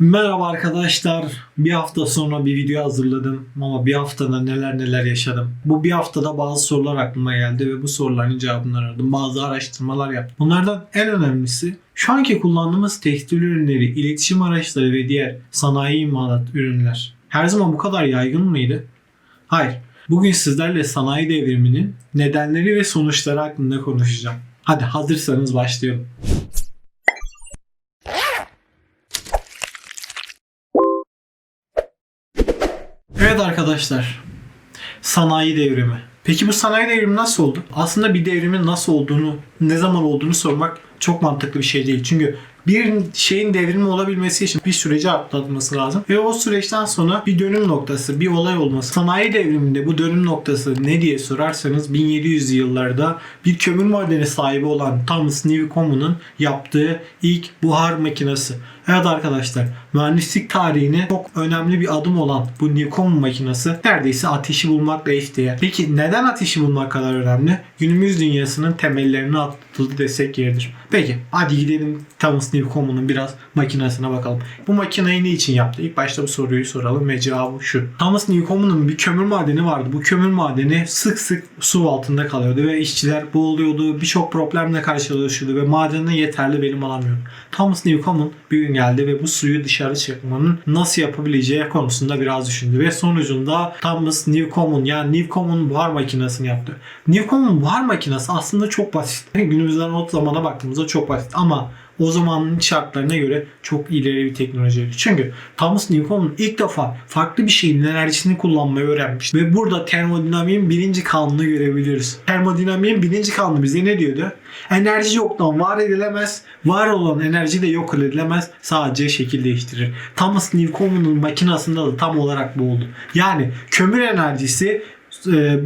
Merhaba arkadaşlar. Bir hafta sonra bir video hazırladım ama bir haftada neler neler yaşadım. Bu bir haftada bazı sorular aklıma geldi ve bu soruların cevabını aradım. Bazı araştırmalar yaptım. Bunlardan en önemlisi şu anki kullandığımız tekstil ürünleri, iletişim araçları ve diğer sanayi imalat ürünler her zaman bu kadar yaygın mıydı? Hayır. Bugün sizlerle sanayi devriminin nedenleri ve sonuçları hakkında konuşacağım. Hadi hazırsanız başlayalım. Evet arkadaşlar. Sanayi devrimi. Peki bu sanayi devrimi nasıl oldu? Aslında bir devrimin nasıl olduğunu, ne zaman olduğunu sormak çok mantıklı bir şey değil. Çünkü bir şeyin devrimi olabilmesi için bir süreci atlatması lazım. Ve o süreçten sonra bir dönüm noktası, bir olay olması. Sanayi devriminde bu dönüm noktası ne diye sorarsanız 1700'lü yıllarda bir kömür madeni sahibi olan Thomas Newcomen'ın yaptığı ilk buhar makinesi. Evet arkadaşlar mühendislik tarihine çok önemli bir adım olan bu Newcomen makinesi neredeyse ateşi bulmakla eşdeğer. Peki neden ateşi bulmak kadar önemli? Günümüz dünyasının temellerini atıldı desek yeridir. Peki hadi gidelim Thomas Newcomen'ın biraz makinesine bakalım. Bu makineyi ne için yaptı? İlk başta bu soruyu soralım ve cevabı şu. Thomas Newcomen'ın bir kömür madeni vardı. Bu kömür madeni sık sık su altında kalıyordu ve işçiler boğuluyordu. Birçok problemle karşılaşıyordu ve madenden yeterli verim alamıyordu. Thomas Newcomen bir gün geldi ve bu suyu dışarı çıkmanın nasıl yapabileceği konusunda biraz düşündü ve sonucunda Thomas Newcomen yani Newcomen buhar makinesini yaptı. Newcomen buhar makinesi aslında çok basit. Günümüzden o zamana baktığımızda çok basit ama o zamanın şartlarına göre çok ileri bir teknolojiydi. Çünkü Thomas Newcomen ilk defa farklı bir şeyin enerjisini kullanmayı öğrenmiş. Ve burada termodinamiğin birinci kanunu görebiliriz. Termodinamiğin birinci kanunu bize ne diyordu? Enerji yoktan var edilemez. Var olan enerji de yok edilemez. Sadece şekil değiştirir. Thomas Newcomen'ın makinasında da tam olarak bu oldu. Yani kömür enerjisi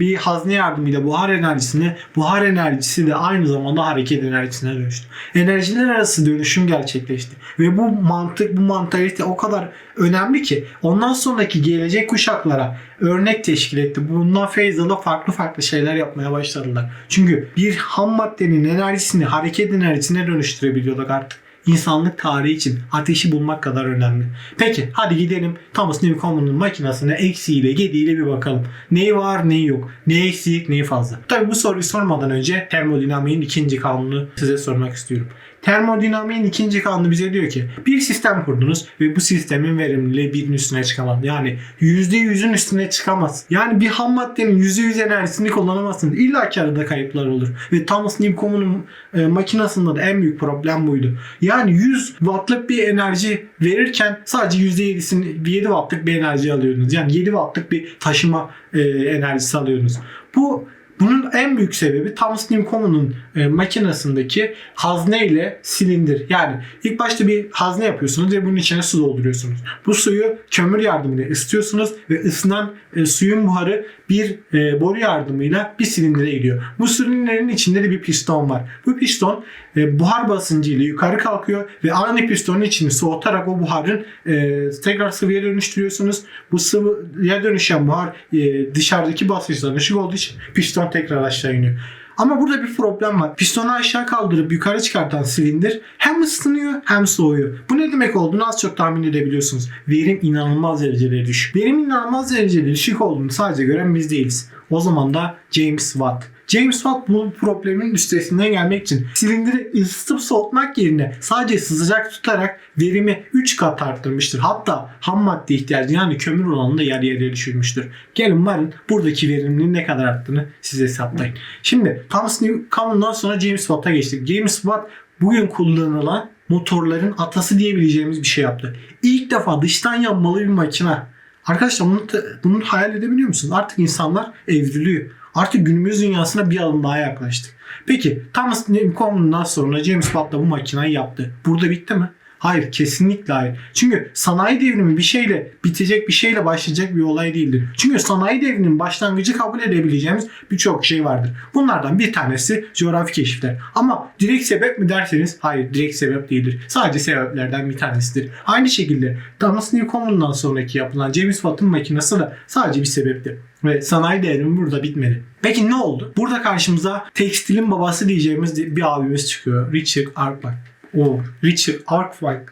bir hazne yardımıyla buhar enerjisini, buhar enerjisi de aynı zamanda hareket enerjisine dönüştü. Enerjiler arası dönüşüm gerçekleşti. Ve bu mantık, bu mantalite o kadar önemli ki ondan sonraki gelecek kuşaklara örnek teşkil etti. Bundan feyz alıp farklı farklı şeyler yapmaya başladılar. Çünkü bir ham maddenin enerjisini hareket enerjisine dönüştürebiliyorduk artık insanlık tarihi için ateşi bulmak kadar önemli. Peki hadi gidelim Thomas Newcomen'ın makinesine eksiğiyle gediğiyle bir bakalım. Neyi var neyi yok. Ne eksik neyi fazla. Tabi bu soruyu sormadan önce termodinamiğin ikinci kanunu size sormak istiyorum. Termodinamiğin ikinci kanunu bize diyor ki bir sistem kurdunuz ve bu sistemin verimliliği birinin üstüne çıkamaz. Yani %100'ün üstüne çıkamaz. Yani bir ham maddenin %100 enerjisini kullanamazsınız. İlla ki arada kayıplar olur. Ve Thomas Newcomen'ın e, makinasında da en büyük problem buydu. Yani 100 wattlık bir enerji verirken sadece %7'sini 7 wattlık bir enerji alıyordunuz. Yani 7 wattlık bir taşıma e, enerjisi alıyordunuz. Bu bunun en büyük sebebi Thomas Newcomen'ın e, makinesindeki hazne ile silindir. Yani ilk başta bir hazne yapıyorsunuz ve bunun içine su dolduruyorsunuz. Bu suyu kömür yardımıyla ısıtıyorsunuz ve ısınan e, suyun buharı bir e, boru yardımıyla bir silindire gidiyor. Bu silindirin içinde de bir piston var. Bu piston e, buhar basıncıyla yukarı kalkıyor ve aynı pistonun içini soğutarak o buharın e, tekrar sıvıya dönüştürüyorsunuz. Bu sıvıya dönüşen buhar e, dışarıdaki basınçtan ışık olduğu için piston tekrar aşağı iniyor. Ama burada bir problem var. Pistonu aşağı kaldırıp yukarı çıkartan silindir hem ısınıyor hem soğuyor. Bu ne demek olduğunu az çok tahmin edebiliyorsunuz. Verim inanılmaz derecede düşük. Verim inanılmaz derecede düşük olduğunu sadece gören biz değiliz. O zaman da James Watt. James Watt bu problemin üstesinden gelmek için silindiri ısıtıp soğutmak yerine sadece sıcak tutarak verimi 3 kat arttırmıştır. Hatta ham madde ihtiyacı yani kömür oranını da yarı yarıya düşürmüştür. Gelin varın buradaki verimliliğin ne kadar arttığını size hesaplayın. Şimdi Thomas Newcomen'dan sonra James Watt'a geçtik. James Watt bugün kullanılan motorların atası diyebileceğimiz bir şey yaptı. İlk defa dıştan yanmalı bir makine. Arkadaşlar bunu, bunu hayal edebiliyor musunuz? Artık insanlar evriliyor. Artık günümüz dünyasına bir adım daha yaklaştık. Peki Thomas Newcomen'dan sonra James Watt da bu makineyi yaptı. Burada bitti mi? Hayır kesinlikle hayır. Çünkü sanayi devrimi bir şeyle bitecek bir şeyle başlayacak bir olay değildir. Çünkü sanayi devriminin başlangıcı kabul edebileceğimiz birçok şey vardır. Bunlardan bir tanesi coğrafi keşifler. Ama direkt sebep mi derseniz hayır direkt sebep değildir. Sadece sebeplerden bir tanesidir. Aynı şekilde Thomas Newcomen'dan sonraki yapılan James Watt'ın makinesi de sadece bir sebepti. Ve sanayi devrimi burada bitmedi. Peki ne oldu? Burada karşımıza tekstilin babası diyeceğimiz bir abimiz çıkıyor. Richard Arkwright. O Richard Arkwright.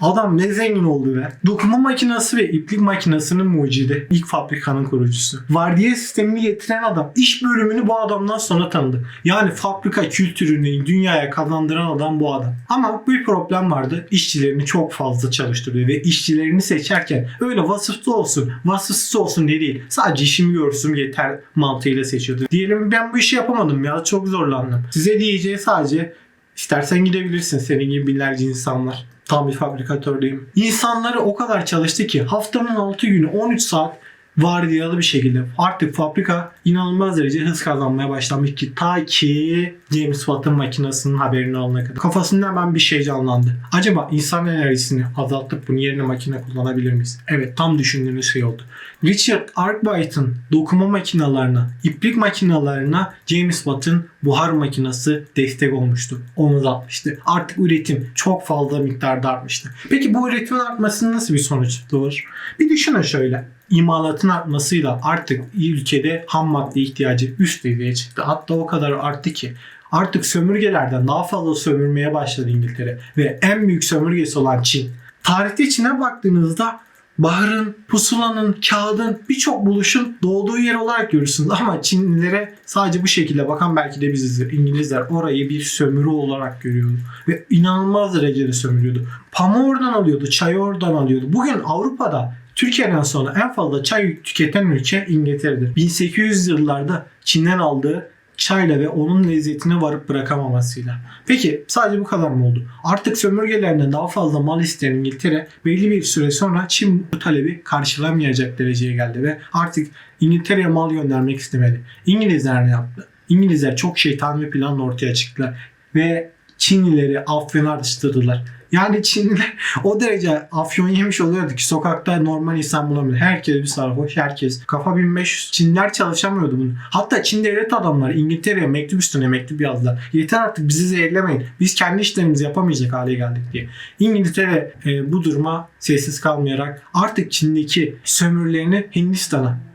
Adam ne zengin oldu be. Dokuma makinesi ve iplik makinesinin mucidi. İlk fabrikanın kurucusu. Vardiya sistemini getiren adam. İş bölümünü bu adamdan sonra tanıdı. Yani fabrika kültürünü dünyaya kazandıran adam bu adam. Ama bir problem vardı. İşçilerini çok fazla çalıştırıyor ve işçilerini seçerken öyle vasıflı olsun, vasıfsız olsun diye değil. Sadece işimi görsün yeter mantığıyla seçiyordu. Diyelim ben bu işi yapamadım ya çok zorlandım. Size diyeceği sadece istersen gidebilirsin senin gibi binlerce insan var. Tam bir fabrikatördeyim. İnsanları o kadar çalıştı ki haftanın 6 günü 13 saat vardiyalı bir şekilde artık fabrika inanılmaz derece hız kazanmaya başlamış ki ta ki James Watt'ın makinesinin haberini alana kadar. Kafasında hemen bir şey canlandı. Acaba insan enerjisini azaltıp bunun yerine makine kullanabilir miyiz? Evet tam düşündüğünüz şey oldu. Richard Arkwright'ın dokuma makinalarına, iplik makinalarına James Watt'ın buhar makinesi destek olmuştu. Omuz atmıştı. Artık üretim çok fazla miktarda artmıştı. Peki bu üretimin artmasının nasıl bir sonuç doğur? Bir düşünün şöyle imalatın artmasıyla artık ülkede ham madde ihtiyacı üst seviyeye çıktı. Hatta o kadar arttı ki artık sömürgelerden daha fazla sömürmeye başladı İngiltere ve en büyük sömürgesi olan Çin. Tarihte Çin'e baktığınızda baharın, pusulanın, kağıdın birçok buluşun doğduğu yer olarak görürsünüz. Ama Çinlilere sadece bu şekilde bakan belki de bizizdir. İngilizler orayı bir sömürü olarak görüyordu. Ve inanılmaz derecede sömürüyordu. Pamuğu oradan alıyordu, çayı oradan alıyordu. Bugün Avrupa'da Türkiye'den sonra en fazla çay tüketen ülke İngiltere'dir. 1800 yıllarda Çin'den aldığı çayla ve onun lezzetine varıp bırakamamasıyla. Peki sadece bu kadar mı oldu? Artık sömürgelerinden daha fazla mal isteyen İngiltere belli bir süre sonra Çin bu talebi karşılamayacak dereceye geldi ve artık İngiltere'ye mal göndermek istemedi. İngilizler ne yaptı? İngilizler çok şeytan bir planla ortaya çıktılar ve Çinlileri affenarıştırdılar. Yani Çinliler o derece afyon yemiş oluyordu ki sokakta normal insan bulamıyor. Herkes bir sarhoş, herkes. Kafa 1500. Çinler çalışamıyordu bunu. Hatta Çin devlet adamları İngiltere'ye mektup üstüne mektup yazdılar. Yeter artık bizi zehirlemeyin. Biz kendi işlerimizi yapamayacak hale geldik diye. İngiltere e, bu duruma sessiz kalmayarak artık Çin'deki sömürülerini Hindistan'a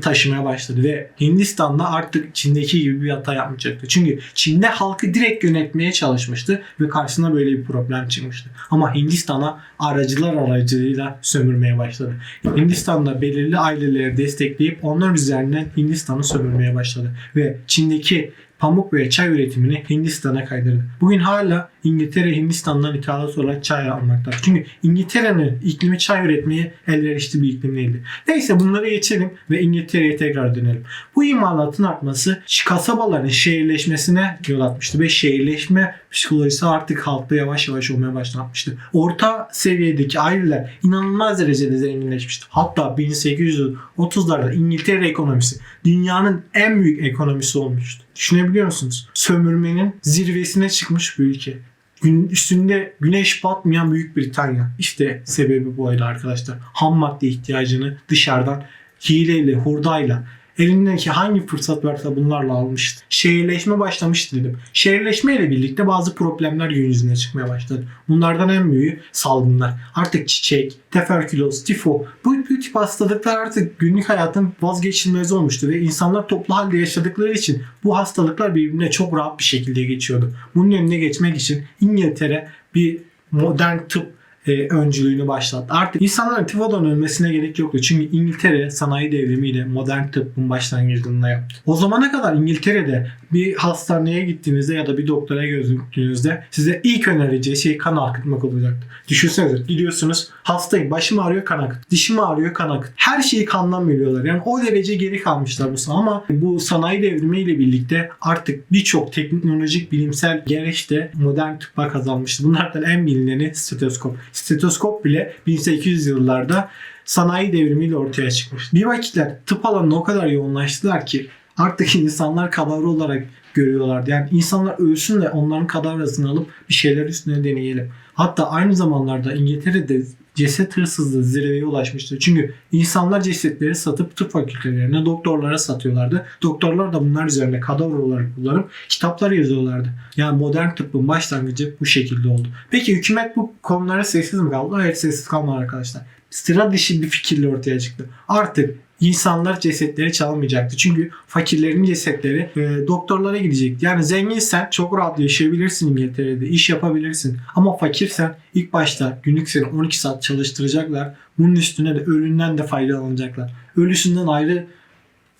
taşımaya başladı ve Hindistan'da artık Çin'deki gibi bir hata yapmayacaktı. Çünkü Çin'de halkı direkt yönetmeye çalışmıştı ve karşısına böyle bir problem çıkmıştı. Ama Hindistan'a aracılar aracılığıyla sömürmeye başladı. Hindistan'da belirli aileleri destekleyip onlar üzerinden Hindistan'ı sömürmeye başladı ve Çin'deki pamuk ve çay üretimini Hindistan'a kaydırdı. Bugün hala İngiltere Hindistan'dan ithalat olarak çay almaktadır. Çünkü İngiltere'nin iklimi çay üretmeye elverişli bir iklim değildi. Neyse bunları geçelim ve İngiltere'ye tekrar dönelim. Bu imalatın artması kasabaların şehirleşmesine yol atmıştı ve şehirleşme psikolojisi artık halkta yavaş yavaş olmaya başlamıştı. Orta seviyedeki aileler inanılmaz derecede zenginleşmişti. Hatta 1830'larda İngiltere ekonomisi dünyanın en büyük ekonomisi olmuştu. Düşünebiliyor musunuz? Sömürmenin zirvesine çıkmış bir ülke. Gün, üstünde güneş batmayan Büyük Britanya. İşte sebebi bu oydu arkadaşlar. Ham madde ihtiyacını dışarıdan hileyle, hurdayla elindeki hangi fırsat varsa bunlarla almıştı. Şehirleşme başlamıştı dedim. Şehirleşme ile birlikte bazı problemler gün yüzüne çıkmaya başladı. Bunlardan en büyüğü salgınlar. Artık çiçek, teferküloz, tifo bu, bu tip hastalıklar artık günlük hayatın vazgeçilmezi olmuştu ve insanlar toplu halde yaşadıkları için bu hastalıklar birbirine çok rahat bir şekilde geçiyordu. Bunun önüne geçmek için İngiltere bir modern tıp e, öncülüğünü başlattı. Artık insanların tifodan ölmesine gerek yoktu. Çünkü İngiltere sanayi devrimiyle modern tıbbın başlangıcında yaptı. O zamana kadar İngiltere'de bir hastaneye gittiğinizde ya da bir doktora gözüktüğünüzde size ilk önereceği şey kan akıtmak olacaktı. Düşünsenize gidiyorsunuz hastayım başım ağrıyor kan akıt. Dişim ağrıyor kan akıt. Her şeyi kandan biliyorlar. Yani o derece geri kalmışlar bu ama bu sanayi devrimiyle birlikte artık birçok teknolojik bilimsel gereç de modern tıbba kazanmıştı. Bunlardan en bilineni stetoskop. Stetoskop bile 1800 yıllarda sanayi devrimiyle ortaya çıkmış. Bir vakitler tıp alanına o kadar yoğunlaştılar ki artık insanlar kadavra olarak görüyorlardı. Yani insanlar ölsün de onların kadavrasını alıp bir şeyler üstüne deneyelim. Hatta aynı zamanlarda İngiltere'de ceset hırsızlığı zirveye ulaşmıştı. Çünkü insanlar cesetleri satıp tıp fakültelerine, doktorlara satıyorlardı. Doktorlar da bunlar üzerine kadavra olarak kullanıp kitaplar yazıyorlardı. Yani modern tıbbın başlangıcı bu şekilde oldu. Peki hükümet bu konulara sessiz mi kaldı? Hayır sessiz kalmadı arkadaşlar. Sıra dışı bir fikirle ortaya çıktı. Artık insanlar cesetleri çalmayacaktı. Çünkü fakirlerin cesetleri e, doktorlara gidecekti. Yani zenginsen çok rahat yaşayabilirsin İngiltere'de, iş yapabilirsin. Ama fakirsen ilk başta günlük seni 12 saat çalıştıracaklar. Bunun üstüne de ölünden de faydalanacaklar. Ölüsünden ayrı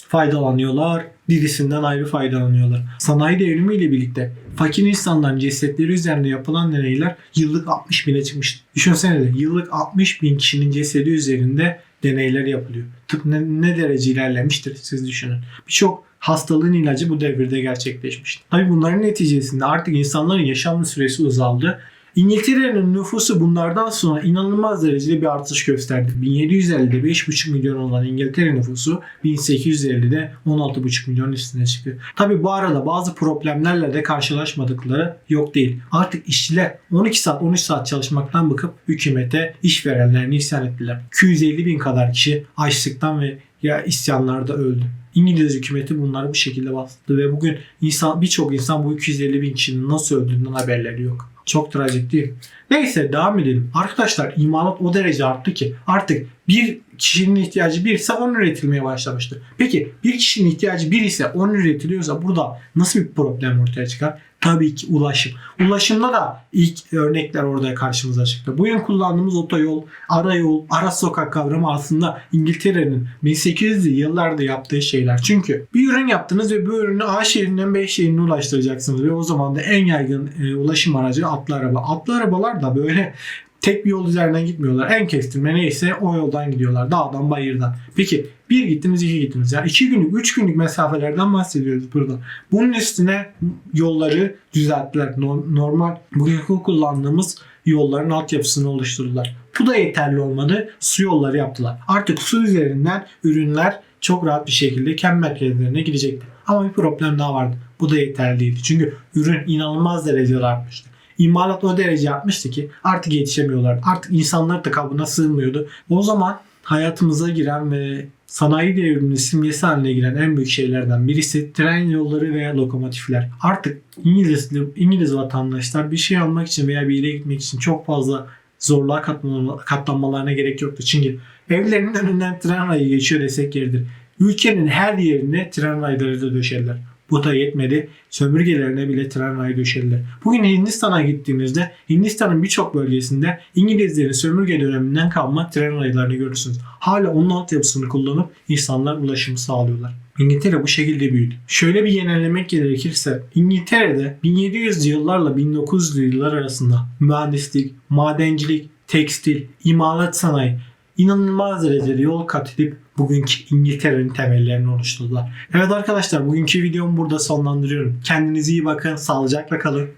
faydalanıyorlar, dirisinden ayrı faydalanıyorlar. Sanayi devrimiyle birlikte fakir insanların cesetleri üzerinde yapılan deneyler yıllık 60 bine çıkmıştı. Düşünsene de yıllık 60 bin kişinin cesedi üzerinde deneyler yapılıyor. Tıp ne, ne derece ilerlemiştir siz düşünün. Birçok hastalığın ilacı bu devirde gerçekleşmişti. Tabi bunların neticesinde artık insanların yaşam süresi uzaldı. İngiltere'nin nüfusu bunlardan sonra inanılmaz derecede bir artış gösterdi. 1750'de 5,5 milyon olan İngiltere nüfusu 1850'de 16,5 milyon üstüne çıktı. Tabi bu arada bazı problemlerle de karşılaşmadıkları yok değil. Artık işçiler 12 saat 13 saat çalışmaktan bıkıp hükümete işverenlerini isyan ettiler. 250 bin kadar kişi açlıktan ve ya isyanlarda öldü. İngiliz hükümeti bunları bu şekilde bastı ve bugün insan birçok insan bu 250 bin kişinin nasıl öldüğünden haberleri yok. Çok trajik değil. Neyse devam edelim. Arkadaşlar imalat o derece arttı ki artık bir kişinin ihtiyacı bir ise 10 üretilmeye başlamıştı. Peki bir kişinin ihtiyacı bir ise 10 üretiliyorsa burada nasıl bir problem ortaya çıkar? Tabii ki ulaşım. Ulaşımda da ilk örnekler orada karşımıza çıktı. Bugün kullandığımız otoyol, arayol, ara sokak kavramı aslında İngiltere'nin 1800'lü yıllarda yaptığı şeyler. Çünkü bir ürün yaptınız ve bu ürünü A şehrinden B şehrine ulaştıracaksınız ve o zaman da en yaygın e, ulaşım aracı atlı araba. Atlı arabalar da böyle tek bir yol üzerinden gitmiyorlar. En kestirme neyse o yoldan gidiyorlar. Dağdan bayırdan. Peki bir gittiniz iki gittiniz. Yani iki günlük üç günlük mesafelerden bahsediyoruz burada. Bunun üstüne yolları düzelttiler. No- Normal bugünkü kullandığımız yolların altyapısını oluşturdular. Bu da yeterli olmadı. Su yolları yaptılar. Artık su üzerinden ürünler çok rahat bir şekilde kent merkezlerine gidecekti. Ama bir problem daha vardı. Bu da yeterli değildi. Çünkü ürün inanılmaz derecede artmıştı. İmalat o derece artmıştı ki artık yetişemiyorlardı. Artık insanlar da kabına sığmıyordu. O zaman hayatımıza giren ve sanayi devriminin simgesi haline giren en büyük şeylerden birisi tren yolları veya lokomotifler. Artık İngiliz, İngiliz vatandaşlar bir şey almak için veya bir yere gitmek için çok fazla zorluğa katlanma- katlanmalarına gerek yoktu. Çünkü evlerinin önünden tren rayı geçiyor desek yeridir. Ülkenin her yerine tren rayları da döşediler. Bu da yetmedi. Sömürgelerine bile tren rayı döşediler. Bugün Hindistan'a gittiğinizde Hindistan'ın birçok bölgesinde İngilizlerin sömürge döneminden kalma tren raylarını görürsünüz. Hala onun altyapısını kullanıp insanlar ulaşımı sağlıyorlar. İngiltere bu şekilde büyüdü. Şöyle bir genellemek gerekirse İngiltere'de 1700'lü yıllarla 1900'lü yıllar arasında mühendislik, madencilik, tekstil, imalat sanayi inanılmaz derecede yol kat edip bugünkü İngiltere'nin temellerini oluşturdular. Evet arkadaşlar bugünkü videomu burada sonlandırıyorum. Kendinize iyi bakın, sağlıcakla kalın.